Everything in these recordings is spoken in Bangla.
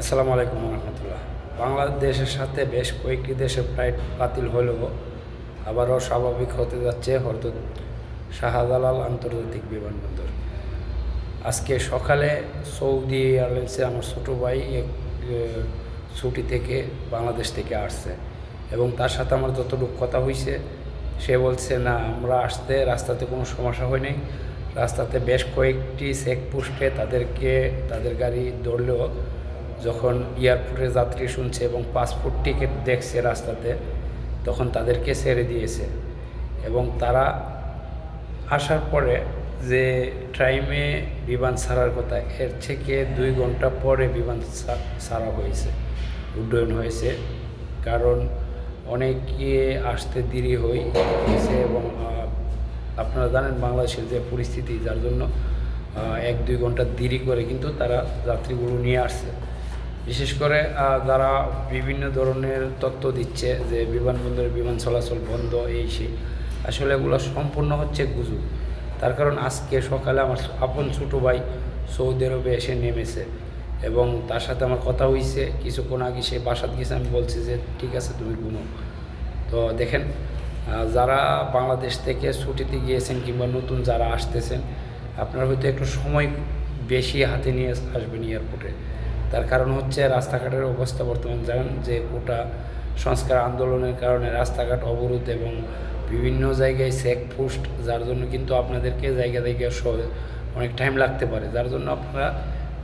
আসসালামু আলাইকুম রহমতুল্লাহ। বাংলাদেশের সাথে বেশ কয়েকটি দেশের ফ্লাইট বাতিল হলেও আবারও স্বাভাবিক হতে যাচ্ছে হরদত শাহজালাল আন্তর্জাতিক বিমানবন্দর। আজকে সকালে সৌদি এয়ারলাইন্সে আমার ছোটো ভাই এক ছুটি থেকে বাংলাদেশ থেকে আসছে এবং তার সাথে আমার যতটুকু কথা হয়েছে সে বলছে, না, আমরা আসতে রাস্তাতে কোনো সমস্যা হয়নি রাস্তাতে বেশ কয়েকটি চেকপোস্টে তাদেরকে, তাদের গাড়ি ধরলেও যখন এয়ারপোর্টে যাত্রী শুনছে এবং পাসপোর্ট টিকিট দেখছে রাস্তাতে, তখন তাদেরকে ছেড়ে দিয়েছে। এবং তারা আসার পরে যে টাইমে বিমান ছাড়ার কথা, এর থেকে দুই ঘণ্টা পরে বিমান ছাড়া হয়েছে, উড্ডয়ন হয়েছে। কারণ অনেকে আসতে দেরি হয়ে গেছে এবং আপনারা জানেন বাংলাদেশের যে পরিস্থিতি, যার জন্য এক দুই ঘণ্টা দেরি করে কিন্তু তারা যাত্রীগুলো নিয়ে আসছে। বিশেষ করে যারা বিভিন্ন ধরনের তথ্য দিচ্ছে যে বিমানবন্দরে, বিমান চলাচল বন্ধ, এই সেই। আসলে এগুলো সম্পূর্ণ হচ্ছে গুজব। তার কারণ আজকে সকালে আমার আপন ছোটো ভাই সৌদি আরবে এসে নেমেছে এবং তার সাথে আমার কথা হয়েছে কিছুক্ষণ আগে সে বাসাত গেছে, আমি বলছি যে, ঠিক আছে, তুমি ঘুমো। তো দেখেন যারা বাংলাদেশ থেকে ছুটিতে গিয়েছেন কিংবা নতুন যারা আসতেছেন, আপনারা হয়তো একটু সময় বেশি হাতে নিয়ে আসবেন এয়ারপোর্টে তার কারণ হচ্ছে রাস্তাঘাটের অবস্থা বর্তমান জানেন যে কোটা সংস্কার আন্দোলনের কারণে রাস্তাঘাট অবরোধ এবং বিভিন্ন জায়গায় চেকপোস্ট যার জন্য কিন্তু আপনাদেরকে জায়গা জায়গায় অনেক টাইম লাগতে পারে। যার জন্য আপনারা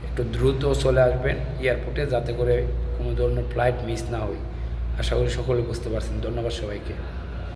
একটু দ্রুত চলে আসবেন এয়ারপোর্টে যাতে করে কোনো ধরনের ফ্লাইট মিস না হয়। আশা করি সকলে বুঝতে পারছেন। ধন্যবাদ সবাইকে।